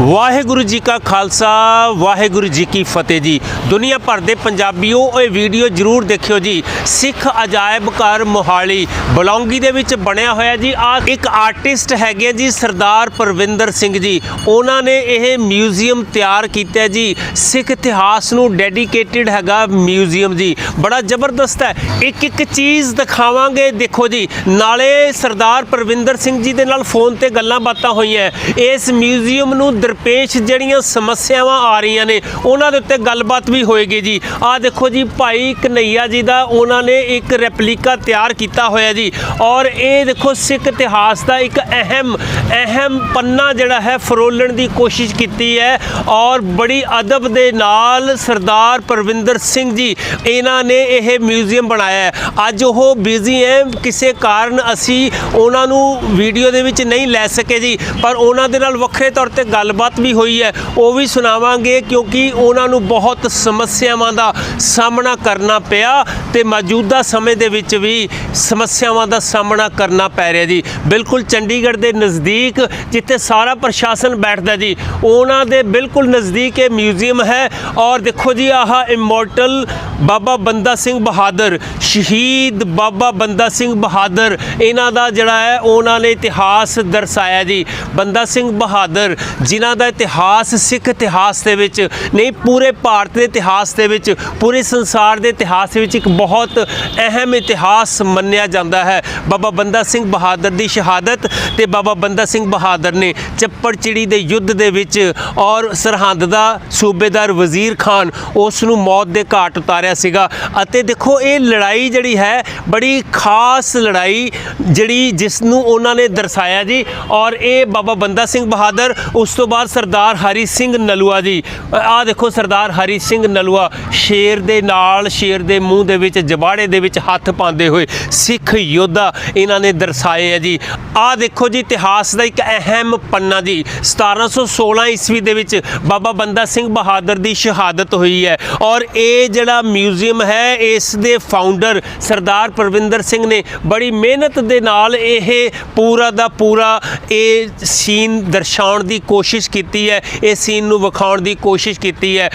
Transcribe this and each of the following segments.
ਵਾਹਿਗੁਰੂ ਜੀ ਕਾ ਖਾਲਸਾ, ਵਾਹਿਗੁਰੂ ਜੀ ਕੀ ਫਤਿਹ ਜੀ। ਦੁਨੀਆ ਭਰ ਦੇ ਪੰਜਾਬੀਓ, ਇਹ ਵੀਡੀਓ ਜਰੂਰ ਦੇਖਿਓ ਜੀ। ਸਿੱਖ ਅਜਾਇਬ ਘਰ ਮੋਹਾਲੀ, ਬਲੌਂਗੀ ਦੇ ਵਿੱਚ ਬਣਿਆ ਹੋਇਆ ਜੀ। ਆ ਇੱਕ ਆਰਟਿਸਟ ਹੈਗੇ ਆ ਜੀ, ਸਰਦਾਰ ਪਰਵਿੰਦਰ ਸਿੰਘ ਜੀ। ਉਹਨਾਂ ਨੇ ਇਹ ਮਿਊਜ਼ੀਅਮ ਤਿਆਰ ਕੀਤਾ ਜੀ। ਸਿੱਖ ਇਤਿਹਾਸ ਨੂੰ ਡੈਡੀਕੇਟਿਡ ਹੈਗਾ ਮਿਊਜ਼ੀਅਮ ਜੀ। ਬੜਾ ਜ਼ਬਰਦਸਤ ਹੈ। ਇੱਕ ਇੱਕ ਚੀਜ਼ ਦਿਖਾਵਾਂਗੇ, ਦੇਖੋ ਜੀ। ਨਾਲੇ ਸਰਦਾਰ ਪਰਵਿੰਦਰ ਸਿੰਘ ਜੀ ਦੇ ਨਾਲ ਫੋਨ ਤੇ ਗੱਲਾਂ ਬਾਤਾਂ ਹੋਈਆਂ। ਇਸ ਮਿਊਜ਼ੀਅਮ ਨੂੰ ਦਰਪੇਸ਼ ਜਿਹੜੀਆਂ ਸਮੱਸਿਆਵਾਂ ਆ ਰਹੀਆਂ ਨੇ, ਉਹਨਾਂ ਦੇ ਉੱਤੇ ਗੱਲਬਾਤ ਵੀ ਹੋਏਗੀ ਜੀ। ਆਹ ਦੇਖੋ ਜੀ, ਭਾਈ ਕਨਈਆ ਜੀ ਦਾ ਉਹਨਾਂ ਨੇ ਇੱਕ ਰੈਪਲੀਕਾ ਤਿਆਰ ਕੀਤਾ ਹੋਇਆ ਜੀ। ਔਰ ਇਹ ਦੇਖੋ ਸਿੱਖ ਇਤਿਹਾਸ ਦਾ ਇੱਕ ਅਹਿਮ ਅਹਿਮ ਪੰਨਾ ਜਿਹੜਾ ਹੈ, ਫਰੋਲਣ ਦੀ ਕੋਸ਼ਿਸ਼ ਕੀਤੀ ਹੈ। ਔਰ ਬੜੀ ਅਦਬ ਦੇ ਨਾਲ ਸਰਦਾਰ ਪਰਵਿੰਦਰ ਸਿੰਘ ਜੀ, ਇਹਨਾਂ ਨੇ ਇਹ ਮਿਊਜ਼ੀਅਮ ਬਣਾਇਆ ਹੈ। ਅੱਜ ਉਹ ਬਿਜ਼ੀ ਹੈ, ਕਿਸੇ ਕਾਰਨ ਅਸੀਂ ਉਹਨਾਂ ਨੂੰ ਵੀਡੀਓ ਦੇ ਵਿੱਚ ਨਹੀਂ ਲੈ ਸਕੇ ਜੀ, ਪਰ ਉਹਨਾਂ ਦੇ ਨਾਲ ਵੱਖਰੇ ਤੌਰ ਤੇ ਗੱਲਬਾਤ ਵੀ ਹੋਈ ਹੈ। ਉਹ ਵੀ ਸੁਣਾਵਾਂਗੇ ਕਿਉਂਕਿ ਉਹਨਾਂ ਨੂੰ ਬਹੁਤ ਸਮੱਸਿਆਵਾਂ ਦਾ ਸਾਹਮਣਾ ਕਰਨਾ ਪਿਆ ਤੇ ਮੌਜੂਦਾ ਸਮੇਂ ਦੇ ਵਿੱਚ ਵੀ ਸਮੱਸਿਆਵਾਂ ਦਾ ਸਾਹਮਣਾ ਕਰਨਾ ਪੈ ਰਿਹਾ ਜੀ। ਬਿਲਕੁਲ ਚੰਡੀਗੜ੍ਹ ਦੇ ਨਜ਼ਦੀਕ ਜਿੱਥੇ ਸਾਰਾ ਪ੍ਰਸ਼ਾਸਨ ਬੈਠਦਾ ਜੀ, ਉਹਨਾਂ ਦੇ ਬਿਲਕੁਲ ਨਜ਼ਦੀਕ ਇਹ ਮਿਊਜ਼ੀਅਮ ਹੈ ਔਰ ਦੇਖੋ ਜੀ, ਆਹ ਇਮੋਰਟਲ ਬਾਬਾ ਬੰਦਾ ਸਿੰਘ ਬਹਾਦਰ, ਸ਼ਹੀਦ ਬਾਬਾ ਬੰਦਾ ਸਿੰਘ ਬਹਾਦਰ, ਇਹਨਾਂ ਦਾ ਜਿਹੜਾ ਹੈ, ਉਹਨਾਂ ਨੇ ਇਤਿਹਾਸ ਦਰਸਾਇਆ ਜੀ। ਬੰਦਾ ਸਿੰਘ ਬਹਾਦਰ ਜਿਨ੍ਹਾਂ ਦਾ ਇਤਿਹਾਸ, ਸਿੱਖ ਇਤਿਹਾਸ ਦੇ ਵਿੱਚ, ਨਹੀਂ, ਪੂਰੇ ਭਾਰਤ ਦੇ ਇਤਿਹਾਸ ਦੇ ਵਿੱਚ, ਪੂਰੇ ਸੰਸਾਰ ਦੇ ਇਤਿਹਾਸ ਵਿੱਚ ਇੱਕ ਬਹੁਤ ਅਹਿਮ ਇਤਿਹਾਸ ਮੰਨਿਆ ਜਾਂਦਾ ਹੈ। ਬਾਬਾ ਬੰਦਾ ਸਿੰਘ ਬਹਾਦਰ ਦੀ ਸ਼ਹਾਦਤ ਤੇ ਬਾਬਾ ਬੰਦਾ ਸਿੰਘ ਬਹਾਦਰ ਨੇ ਚੱਪੜਚਿੜੀ ਦੇ ਯੁੱਧ ਦੇ ਵਿੱਚ ਔਰ ਸਰਹੰਦ ਦਾ ਸੂਬੇਦਾਰ ਵਜ਼ੀਰ ਖਾਨ ਉਸ ਨੂੰ ਮੌਤ ਦੇ ਘਾਟ ਉਤਾਰਿਆ ਸੀਗਾ। ਅਤੇ ਦੇਖੋ, ਇਹ ਲੜਾਈ ਜਿਹੜੀ ਹੈ, ਬੜੀ ਖਾਸ ਲੜਾਈ ਜਿਹੜੀ ਜਿਸ ਨੂੰ ਉਹਨਾਂ ਨੇ ਦਰਸਾਇਆ ਜੀ ਔਰ ਇਹ ਬਾਬਾ ਬੰਦਾ ਸਿੰਘ ਬਹਾਦਰ ਉਸ ਤੋਂ ਬਾਅਦ ਸਰਦਾਰ ਹਰੀ ਸਿੰਘ ਨਲੂਆ ਜੀ ਆਹ ਦੇਖੋ ਸਰਦਾਰ ਹਰੀ ਸਿੰਘ ਨਲੂਆ ਸ਼ੇਰ ਦੇ ਨਾਲ, ਸ਼ੇਰ ਦੇ ਮੂੰਹ ਦੇ ਵਿੱਚ ਜਬਾੜੇ ਦੇ ਵਿੱਚ ਹੱਥ ਪਾਉਂਦੇ ਹੋਏ ਸਿੱਖ ਯੋਧਾ ਇਹਨਾਂ ਨੇ ਦਰਸਾਏ ਆ ਜੀ। ਆਹ ਦੇਖੋ ਜੀ, ਇਤਿਹਾਸ ਦਾ ਇੱਕ ਅਹਿਮ ਪੰਨਾ ਜੀ। 1716 ਈਸਵੀ ਦੇ ਵਿੱਚ ਬਾਬਾ ਬੰਦਾ ਸਿੰਘ ਬਹਾਦਰ ਦੀ ਸ਼ਹਾਦਤ ਹੋਈ ਹੈ ਔਰ ਇਹ ਜਿਹੜਾ ਮਿਊਜ਼ੀਅਮ ਹੈ, ਇਸ ਦੇ ਫਾਊਂਡਰ ਸਰਦਾਰ ਪਰਵਿੰਦਰ ਸਿੰਘ ਨੇ ਬੜੀ ਮਿਹਨਤ ਦੇ ਨਾਲ ਇਹ ਪੂਰਾ ਦਾ ਪੂਰਾ ਇਹ ਸੀਨ ਦਰਸਾਉਣ ਦੀ ਕੋਸ਼ਿਸ਼ ਕੀਤੀ ਹੈ ਇਹ ਸੀਨ ਨੂੰ ਵਿਖਾਉਣ ਦੀ ਕੋਸ਼ਿਸ਼ ਕੀਤੀ ਹੈ।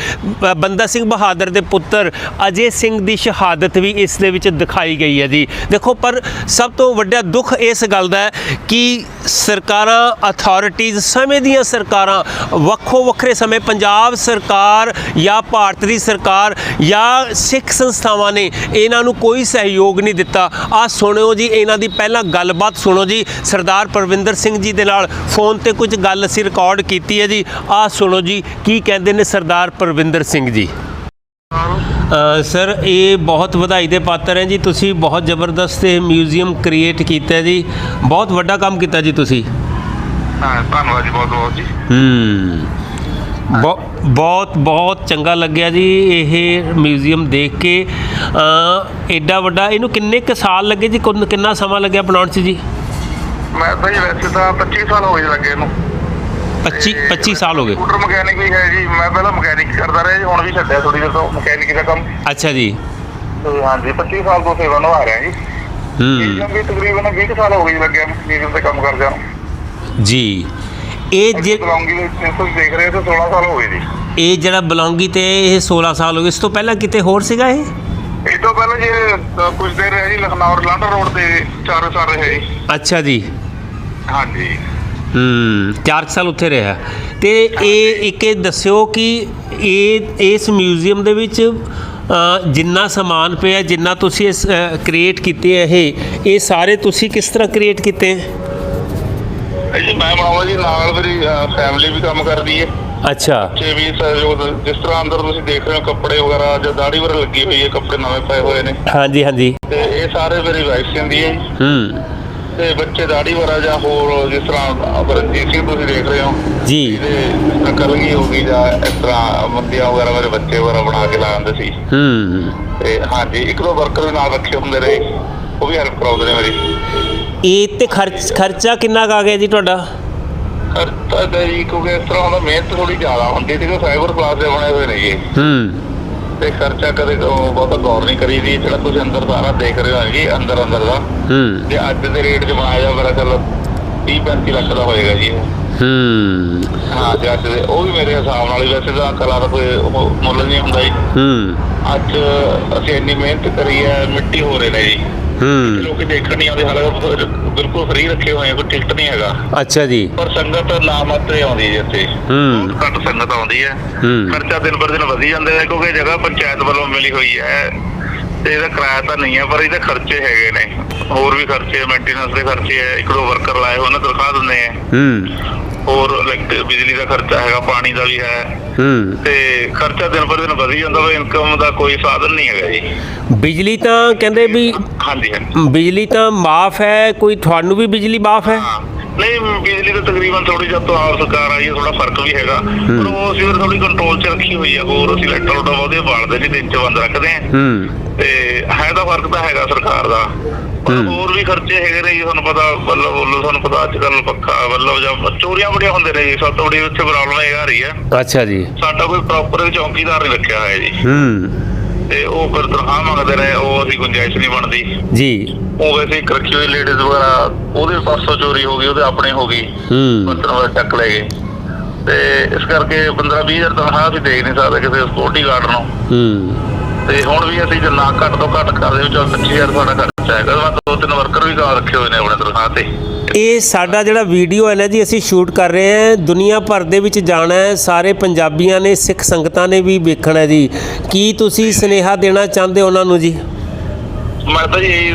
ਬੰਦਾ ਸਿੰਘ ਬਹਾਦਰ ਦੇ ਪੁੱਤਰ ਅਜੇ ਸਿੰਘ ਦੀ ਸ਼ਹਾਦਤ ਵੀ ਇਸ ਦੇ ਵਿੱਚ ਦਿਖਾਈ ਗਈ ਹੈ ਜੀ। ਦੇਖੋ, ਪਰ ਸਭ ਤੋਂ ਵੱਡਾ ਦੁੱਖ ਇਸ ਗੱਲ ਦਾ ਹੈ ਕਿ ਸਰਕਾਰਾਂ ਅਥਾਰਟੀਆਂ ਸਮੇਂ ਦੀਆਂ ਸਰਕਾਰਾਂ ਵੱਖੋ ਵੱਖਰੇ ਸਮੇਂ ਪੰਜਾਬ ਸਰਕਾਰ ਜਾਂ ਭਾਰਤ ਦੀ ਸਰਕਾਰ ਜਾਂ ਸਿੱਖ ਸੰਸਥਾਵਾਂ ਨੇ ਇਹਨਾਂ ਨੂੰ ਕੋਈ ਸਹਿਯੋਗ ਨਹੀਂ ਦਿੱਤਾ। ਆ ਸੁਣਿਓ ਜੀ, ਇਹਨਾਂ ਦੀ ਪਹਿਲਾਂ ਗੱਲਬਾਤ ਸੁਣੋ ਜੀ। ਸਰਦਾਰ ਪਰਵਿੰਦਰ ਸਿੰਘ ਜੀ ਦੇ ਨਾਲ ਫੋਨ ਤੇ ਕੁਝ ਗੱਲ ਅਸੀਂ ਰਿਕਾਰਡ ਕੀਤੀ ਹੈ ਜੀ। ਆ ਸੁਣੋ ਜੀ ਕੀ ਕਹਿੰਦੇ ਨੇ ਸਰਦਾਰ ਪਰਵਿੰਦਰ ਸਿੰਘ ਜੀ? ਸਰ ਇਹ ਬਹੁਤ ਵਧਾਈ ਦੇ ਪਾਤਰ ਹੈ ਜੀ। ਤੁਸੀਂ ਬਹੁਤ ਜ਼ਬਰਦਸਤ ਇਹ ਮਿਊਜ਼ੀਅਮ ਕ੍ਰੀਏਟ ਕੀਤਾ ਜੀ। ਬਹੁਤ ਵੱਡਾ ਕੰਮ ਕੀਤਾ ਜੀ ਤੁਸੀਂ। ਹਾਂ ਧੰਨਵਾਦ ਜੀ ਬਹੁਤ ਬਹੁਤ ਜੀ। ਹੂੰ। ਬਹੁ- ਬਹੁਤ ਬਹੁਤ ਚੰਗਾ ਲੱਗਿਆ ਜੀ ਇਹ ਮਿਊਜ਼ੀਅਮ ਦੇਖ ਕੇ। ਐਡਾ ਵੱਡਾ ਇਹਨੂੰ ਕਿੰਨੇ ਕੁ ਸਾਲ ਲੱਗੇ ਜੀ? ਕੁੰਨ- ਕਿੰਨਾ ਸਮਾਂ ਲੱਗਿਆ ਬਣਾਉਣ 'ਚ ਜੀ? ਮੈਂ ਤਾਂ ਜੀ ਵੈਸੇ ਤਾਂ 25 ਸਾਲ ਹੋ ਗਏ ਲੱਗੇ ਇਹਨੂੰ 25 25 ਸਾਲ ਹੋ ਗਏ। ਸਕੂਟਰ ਮਕੈਨਿਕ ਵੀ ਹੈ ਜੀ ਮੈਂ ਪਹਿਲਾਂ ਮਕੈਨਿਕ ਕਰਦਾ ਰਿਹਾ ਜੀ ਹੁਣ ਵੀ ਛੱਡਿਆ ਥੋੜੀ ਦੇਰ ਤੋਂ ਮਕੈਨਿਕ ਦਾ ਕੰਮ। ਅੱਛਾ ਜੀ। ਤੇ ਹਾਂਜੀ 25 ਸਾਲ ਤੋਂ ਸੇਵਾ ਨਿਭਾ ਰਿਹਾ ਜੀ। ਹੂੰ। ਵੀ ਤਕਰੀਬਨ 20 ਕੁ ਸਾਲ ਹੋ ਗਏ ਜੀ ਲੱਗਿਆ ਮੀਡੀਅਮ ਤੇ ਕੰਮ ਕਰਦਿਆਂ ਨੂੰ। ਜੀ। ਇਹ ਜੇ ਬਲੌਂਗੀ ਦੇ ਦੇਖ ਰਹੇ ਹੋ ਤਾਂ 16 ਸਾਲ ਹੋ ਗਏ ਜੀ। ਇਹ ਜਿਹੜਾ ਬਲੌਂਗੀ ਤੇ ਇਹ 16 ਸਾਲ ਹੋ ਗਏ ਇਸ ਤੋਂ ਪਹਿਲਾਂ ਕਿਤੇ ਹੋਰ ਸੀਗਾ ਇਹ? ਇਹ ਤੋਂ ਪਹਿਲਾਂ ਜੀ ਕੁਝ ਦੇਰ ਰਿਹਾ ਜੀ ਲਖਨੌਰ ਲਾਂਡਰ ਰੋਡ ਤੇ 4 ਸਾਲ ਰਹੇ ਜੀ। ਅੱਛਾ ਜੀ। ਹਾਂਜੀ। ਹੂੰ 4 ਸਾਲ ਉੱਥੇ ਰਿਹਾ। ਤੇ ਇਹ ਇੱਕ ਇਹ ਦੱਸਿਓ ਕਿ ਇਹ ਇਸ ਮਿਊਜ਼ੀਅਮ ਦੇ ਵਿੱਚ ਜਿੰਨਾ ਸਮਾਨ ਪਿਆ ਜਿੰਨਾ ਤੁਸੀਂ ਇਸ ਕ੍ਰੀਏਟ ਕੀਤੇ ਇਹ ਇਹ ਸਾਰੇ ਤੁਸੀਂ ਕਿਸ ਤਰ੍ਹਾਂ ਕ੍ਰੀਏਟ ਕੀਤੇ ਹੈ? ਜੀ ਮੈਂ ਮਾਵਾ ਜੀ ਨਾਲ ਮੇਰੀ ਫੈਮਿਲੀ ਵੀ ਕੰਮ ਕਰਦੀ ਹੈ ਅੱਛਾ। ਬੱਚੇ ਵੀ ਸਹਿਯੋਗ ਜਿਸ ਤਰ੍ਹਾਂ ਅੰਦਰ ਤੁਸੀਂ ਦੇਖ ਰਹੇ ਹੋ ਕੱਪੜੇ ਵਗੈਰਾ ਜਾਂ ਦਾੜੀ ਵਗੈਰਾ ਲੱਗੀ ਹੋਈ ਹੈ ਕੱਪੜੇ ਨਵੇਂ ਪਏ ਹੋਏ ਨੇ। ਹਾਂਜੀ ਹਾਂਜੀ। ਤੇ ਇਹ ਸਾਰੇ ਮੇਰੀ ਵਾਈਫ ਸਿੰਦੀ ਹੈ। ਹੂੰ। ਤੇ ਬੱਚੇ ਦਾੜੀ ਵਗੈਰਾ ਜਾਂ ਹੋਰ ਜਿਸ ਤਰ੍ਹਾਂ ਅਮਰਜੀਤ ਸਿੰਘ ਤੁਸੀਂ ਦੇਖ ਰਹੇ ਹੋ ਜੀ। ਤੇ ਕਲਗੀ ਹੋ ਗਈ ਜਾਂ ਇਸ ਤਰ੍ਹਾਂ ਮੰਦੀਆਂ ਵਗੈਰਾ ਮੇਰੇ ਬੱਚੇ ਵਗੈਰਾ ਬਣਾ ਕੇ ਲਾਉਂਦੇ ਸੀ। ਹੂੰ। ਤੇ ਹਾਂਜੀ ਇੱਕ ਦੋ ਵਰਕਰ ਵੀ ਨਾਲ ਰੱਖੇ ਹੁੰਦੇ ਰਹੇ ਉਹ ਵੀ ਹੈਲਪ ਕਰਾਉਂਦੇ ਨੇ ਮੇਰੀ। ਇਹ ਤੇ ਖਰਚ ਖਰਚਾ ਕਿੰਨਾ ਕੁ ਆ ਗਿਆ ਜੀ ਤੁਹਾਡਾ? ਖਰਚਾ ਤਾਂ ਜੀ ਕਿਉਂਕਿ ਇਸ ਤਰ੍ਹਾਂ ਹੁੰਦਾ ਮਿਹਨਤ ਥੋੜੀ ਜ਼ਿਆਦਾ ਹੁੰਦੀ ਸੀ ਕਿ ਫਾਈਬਰ ਕਲਾਸ ਦੇ ਬਣੇ ਹੋਏ ਨੇ ਜੀ। ਹੂੰ। ਤੇ ਖਰਚਾ ਕਦੇ ਬਹੁਤਾ ਗੌਰ ਨਹੀਂ ਕਰੀਦੀ ਜਿਹੜਾ ਤੁਸੀਂ ਅੰਦਰ ਸਾਰਾ ਦੇਖ ਰਹੇ ਹੋ ਜੀ ਅੰਦਰ ਅੰਦਰ ਦਾ। ਹੂੰ। ਜੇ ਅੱਜ ਦੇ ਰੇਟ 'ਚ ਜਾ ਮੇਰਾ ਚੱਲ 30 35 ਲੱਖ ਦਾ ਹੋਏਗਾ ਜੀ। ਹੂੰ। ਹਾਂ ਜੱਜ ਦੇ ਉਹ ਵੀ ਮੇਰੇ ਹਿਸਾਬ ਨਾਲ ਹੀ ਵੈਸੇ ਤਾਂ ਕਲਾ ਦਾ ਕੋਈ ਮੁੱਲ ਨਹੀਂ ਹੁੰਦਾ ਜੀ। ਹੂੰ। ਅੱਜ ਅਸੀਂ ਇੰਨੀ ਮਿਹਨਤ ਕਰੀ ਹੈ ਮਿੱਟੀ ਹੋ ਰਹੇ ਨੇ ਜੀ ਹੂੰ। ਲੋਕੀ ਦੇਖਣ ਨਹੀਂ ਆਉਂਦੇ ਹਾਲੇ ਬਿਲਕੁਲ ਫ੍ਰੀ ਰੱਖੇ ਹੋਏ ਆ ਕੋਈ ਟਿਕਟ ਨਹੀਂ ਹੈਗਾ। ਅੱਛਾ ਜੀ। ਪਰ ਸੰਗਤ ਨਾ ਮਾਤਰੇ ਆਉਂਦੀ ਹੈ ਇੱਥੇ। ਹੂੰ। ਘੱਟ ਸੰਗਤ ਆਉਂਦੀ ਹੈ। ਹੂੰ। ਖਰਚਾ ਦਿਨ ਪਰ ਦਿਨ ਵਧੀ ਜਾਂਦੇ ਨੇ ਕਿਉਂਕਿ ਜਗ੍ਹਾ ਪੰਚਾਇਤ ਵੱਲੋਂ ਮਿਲੀ ਹੋਈ ਹੈ। ਤੇ ਇਹਦਾ ਕਿਰਾਇਆ ਤਾਂ ਨਹੀਂ ਹੈ ਪਰ ਇਹਦੇ ਖਰਚੇ ਹੈਗੇ ਨੇ। ਹੋਰ ਵੀ ਖਰਚੇ ਮੇਨਟੇਨੈਂਸ ਦੇ ਖਰਚੇ ਹੈ ਇੱਕ ਦੋ ਵਰਕਰ ਲਾਏ ਨੇ ਤਨਖਾਹ ਦਿੰਦੇ ਆ ਹੂੰ। ਹੋਰ ਇਲੈਕਟ੍ਰਿਕ ਬਿਜਲੀ ਦਾ ਖਰਚਾ ਹੈਗਾ ਪਾਣੀ ਦਾ ਵੀ ਹੈ। ਹੂੰ। ਤੇ ਖਰਚਾ ਦਿਨ ਪਰ ਦਿਨ ਵਧੀ ਜਾਂਦਾ ਵਾ ਇਨਕਮ ਦਾ ਕੋਈ ਸਾਧਨ ਨਹੀਂ ਹੈਗਾ ਜੀ। ਬਿਜਲੀ ਤਾਂ ਕਹਿੰਦੇ ਵੀ ਹਾਂਜੀ ਹਾਂਜੀ। ਬਿਜਲੀ ਤਾਂ ਮਾਫ ਹੈ ਕੋਈ ਤੁਹਾਨੂੰ ਵੀ ਬਿਜਲੀ ਮਾਫ ਹੈ? ਹਾਂ। ਨਹੀਂ ਬਿਜਲੀ ਤਾਂ ਤਕਰੀਬਨ ਥੋੜੀ ਜਦ ਤੋਂ ਆਪ ਸਰਕਾਰ ਆਈ ਹੈ ਥੋੜਾ ਫ਼ਰਕ ਵੀ ਹੈਗਾ। ਪਰ ਉਹ ਅਸੀਂ ਫਿਰ ਥੋੜੀ ਕੰਟਰੋਲ 'ਚ ਰੱਖੀ ਹੋਈ ਹੈ ਹੋਰ ਅਸੀਂ ਲੈਟਰ ਲੋਟਾ ਉਹਦੇ ਬਾਲਦੇ ਨਹੀਂ ਦਿਨ 'ਚ ਬੰਦ ਰੱਖਦੇ ਆ। ਤੇ ਹੈ ਤਾਂ ਫ਼ਰਕ ਤਾਂ ਹੈਗਾ ਸਰਕਾਰ ਦਾ। ਹੋਰ ਵੀ ਖਰਚੇ ਹੈਗੇ ਨੇ ਜੀ ਤੁਹਾਨੂੰ ਪਤਾ ਵੱਲੋਂ ਵੱਲੋਂ ਤੁਹਾਨੂੰ ਪਤਾ ਅੱਜ ਕੱਲ ਪੱਖਾ ਵੱਲੋਂ ਜਾਂ ਚੋਰੀਆਂ ਬੜੀਆਂ ਹੁੰਦੇ ਨੇ ਜੀ ਸਭ ਤੋਂ ਬੜੀ ਉੱਥੇ ਪ੍ਰੋਬਲਮ ਇਹ ਆ ਰਹੀ ਹੈ ਅੱਛਾ ਜੀ। ਸਾਡਾ ਕੋਈ ਪ੍ਰੋਪਰ ਚੌਕੀਦਾਰ ਨਹੀਂ ਰੱਖਿਆ ਹੋਇਆ ਜੀ। ਹੂੰ। ਤੇ ਉਹ ਫਿਰ ਤਨਖਾਹ ਮੰਗਦੇ ਨੇ ਉਹ ਅਸੀਂ ਗੁੰਜਾਇਸ਼ ਨਹੀਂ ਬਣਦੀ। ਜੀ। ਉਹ ਵੈਸੇ ਇੱਕ ਰੱਖੀ ਹੋਈ ਲੇਡੀਜ਼ ਵਗੈਰਾ ਉਹਦੇ ਪਾਸੋਂ ਚੋਰੀ ਹੋ ਗਈ ਉਹਦੇ ਆਪਣੇ ਹੋ ਗਈ। ਹੂੰ। ਬਰਤਨ ਵਗੈਰਾ ਚੱਕ ਲੈ ਗਏ। ਤੇ ਇਸ ਕਰਕੇ 15 20000 ਤਨਖਾਹ ਅਸੀਂ ਦੇ ਨਹੀਂ ਸਕਦੇ ਕਿਸੇ ਸਕਿਉਰਟੀ ਗਾਰਡ ਨੂੰ। ਹੂੰ। ਤੇ ਹੁਣ ਵੀ ਅਸੀਂ ਜਿੰਨਾ ਘੱਟ ਤੋਂ ਘੱਟ ਕਰਦੇ ਵਿੱਚ 25000 ਸਾਡਾ ਖਰਚਾ ਹੈਗਾ ਦੋ ਤਿੰਨ ਵਰਕਰ ਵੀ ਗਾ ਰੱਖੇ ਹੋਏ ਨੇ ਆਪਣੇ ਤਨਖਾਹ ਤੇ। ਇਹ ਸਾਡਾ ਜਿਹੜਾ ਵੀਡੀਓ ਹੈ ਨਾ ਜੀ ਅਸੀਂ ਸ਼ੂਟ ਕਰ ਰਹੇ ਹਾਂ। ਦੁਨੀਆ ਭਰ ਦੇ ਵਿੱਚ ਜਾਣਾ ਹੈ। ਸਾਰੇ ਪੰਜਾਬੀਆਂ ਨੇ ਸਿੱਖ ਸੰਗਤਾਂ ਨੇ ਵੀ ਵੇਖਣਾ ਹੈ ਜੀ। ਕੀ ਤੁਸੀਂ ਸਨੇਹਾ ਦੇਣਾ ਚਾਹੁੰਦੇ ਹੋ ਉਹਨਾਂ ਨੂੰ ਜੀ? ਮੈਂ ਤਾਂ ਇਹ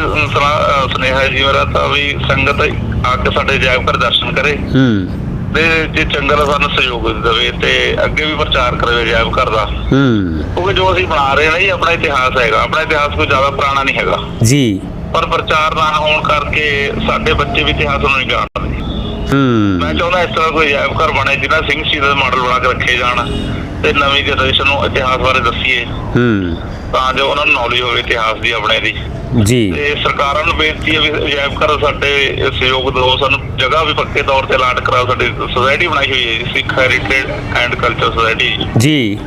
ਸੁਨੇਹਾ ਜੀ ਮੇਰਾ ਤਾਂ ਵੀ ਸੰਗਤ ਆ ਕੇ ਸਾਡੇ ਜਾਇਬ ਕਰ ਦਰਸ਼ਨ ਕਰੇ। ਹੂੰ। ਤੇ ਜੇ ਚੰਗਾ ਸਾਨੂੰ ਸਹਿਯੋਗ ਦੇਵੇ ਤੇ ਅੱਗੇ ਵੀ ਪ੍ਰਚਾਰ ਕਰੇ ਜਾਇਬ ਘਰ ਦਾ। ਹੂੰ। ਕਿਉਂਕਿ ਜੋ ਅਸੀਂ ਬਣਾ ਰਹੇ ਹਾਂ ਨਾ ਜੀ ਆਪਣਾ ਇਤਿਹਾਸ ਹੈਗਾ। ਆਪਣਾ ਇਤਿਹਾਸ ਕੋਈ ਜ਼ਿਆਦਾ ਪੁਰਾਣਾ ਨਹੀਂ ਹੈਗਾ। ਜੀ। ਪਰ ਪ੍ਰਚਾਰ ਨਾ ਹੋਣ ਕਰਕੇ ਸਾਡੇ ਬੱਚੇ ਵੀ ਇਤਿਹਾਸ ਨੂੰ ਨਹੀਂ ਜਾਣਦੇ ਮੈਂ ਹੂੰ। ਚਾਹੁੰਦਾ ਇਸ ਤਰ੍ਹਾਂ ਕੋਈ ਅਜਾਇਬ ਘਰ ਬਣੇ ਜਿਹਨਾਂ ਸਿੰਘ ਸ਼ਹੀਦ ਦੇ ਮਾਡਲ ਬਣਾ ਕੇ ਰੱਖੇ ਜਾਣ ਤੇ ਨਵੀਂ ਜਨਰੇਸ਼ਨ ਨੂੰ ਇਤਿਹਾਸ ਬਾਰੇ ਦੱਸੀਏ। ਹੂੰ। ਤਾਂ ਜੋ ਉਹਨਾਂ ਨੂੰ ਨੌਲੇਜ ਹੋਵੇ ਇਤਿਹਾਸ ਦੀ ਆਪਣੇ ਦੀ। ਜੀ। ਤੇ ਸਰਕਾਰਾਂ ਨੂੰ ਬੇਨਤੀ ਹੈ ਵੀ ਅਜਾਇਬ ਘਰ ਸਾਡੇ ਸਹਿਯੋਗ ਦਿਓ ਸਾਨੂੰ ਜਗ੍ਹਾ ਵੀ ਪੱਕੇ ਤੌਰ ਤੇ ਅਲਾਟ ਕਰਾਓ ਸਾਡੀ ਸੁਸਾਇਟੀ ਬਣਾਈ ਹੋਈ ਹੈ Sikh heritage and culture society ਜੀ।